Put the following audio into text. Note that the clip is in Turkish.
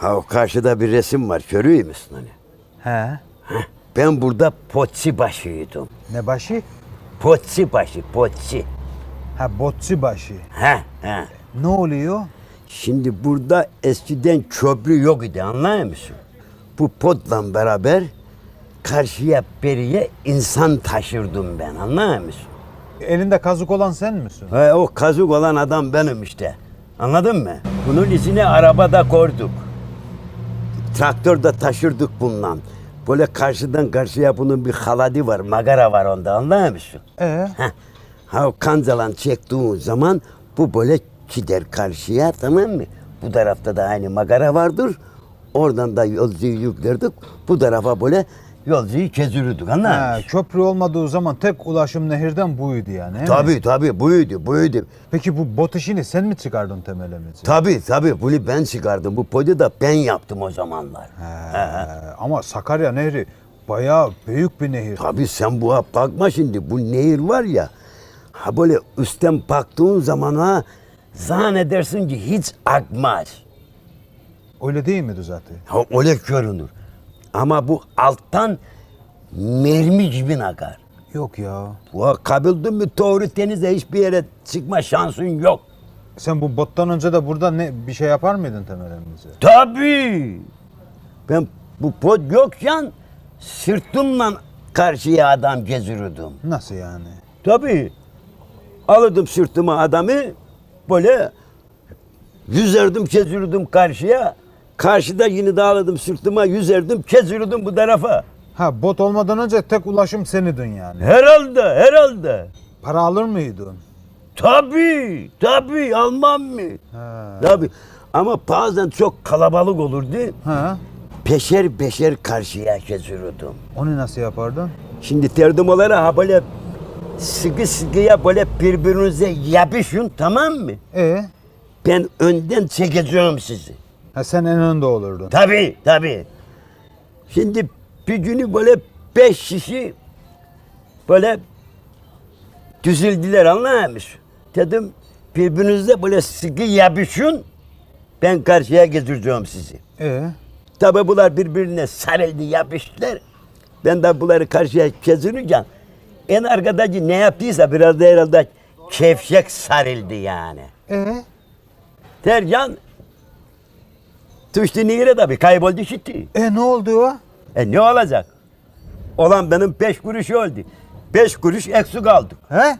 Ha o karşıda bir resim var. Görüyor musun hani? He. Ben burada potsi başıydım. Ne başı? Potsi başı, potsi. Ha botçu başı. Ha, ha. Ne oluyor? Şimdi burada eskiden köprü yok idi anlıyor musun? Bu potla beraber karşıya beriye insan taşırdım ben anlıyor musun? Elinde kazık olan sen misin? He, o kazık olan adam benim işte. Anladın mı? Bunun izine arabada koyduk. Traktörde taşırdık bundan. Böyle karşıdan karşıya bunun bir haladı var, magara var onda anlıyor musun? Ee? Heh. Ha o kancalan çektiğin zaman bu böyle gider karşıya tamam mı? Bu tarafta da aynı magara vardır. Oradan da yolcuyu yüklerdik. Bu tarafa böyle yolcuyu kezürürdük anladın Ha, köprü olmadığı zaman tek ulaşım nehirden buydu yani. he mi? Tabii tabii buydu buydu. Peki bu bot işini sen mi çıkardın temelimizi? Tabii tabii bunu ben çıkardım. Bu podi da ben yaptım o zamanlar. He, ama Sakarya Nehri bayağı büyük bir nehir. Tabii sen bu bakma şimdi bu nehir var ya. Ha böyle üstten baktığın zaman ha zannedersin ki hiç akmaz. Öyle değil miydi zaten? Ha öyle görünür. Ama bu alttan mermi gibi akar. Yok ya. Bu kabildin mi doğru denize hiçbir yere çıkma şansın yok. Sen bu bottan önce de burada ne bir şey yapar mıydın temelimizi? Tabii. Ben bu pot yokken sırtımla karşıya adam gezirdim. Nasıl yani? Tabii. Alırdım sırtıma adamı böyle yüzerdim kezirdim karşıya. Karşıda yine de alırdım sırtıma yüzerdim kezirdim bu tarafa. Ha bot olmadan önce tek ulaşım senidin yani. Herhalde herhalde. Para alır mıydın? Tabii tabii almam mı? Ha. Tabii. Ama bazen çok kalabalık olurdu. Ha. Peşer peşer karşıya kezirdim. Onu nasıl yapardın? Şimdi terdumaları ha böyle sıkı sıkıya böyle birbirinize yapışın tamam mı? E Ben önden çekeceğim sizi. Ha sen en önde olurdun. Tabii tabii. Şimdi bir günü böyle beş kişi böyle düzüldüler musun? Dedim birbirinize böyle sıkı yapışın. Ben karşıya getireceğim sizi. E Tabi bunlar birbirine sarıldı yapıştılar. Ben de bunları karşıya kezirince en arkadaki ne yaptıysa biraz da herhalde kevşek sarıldı yani. e Tercan düştü nehire tabi kayboldu gitti. e ne oldu o? E ne olacak? Olan benim beş kuruş oldu. Beş kuruş eksik aldık. He?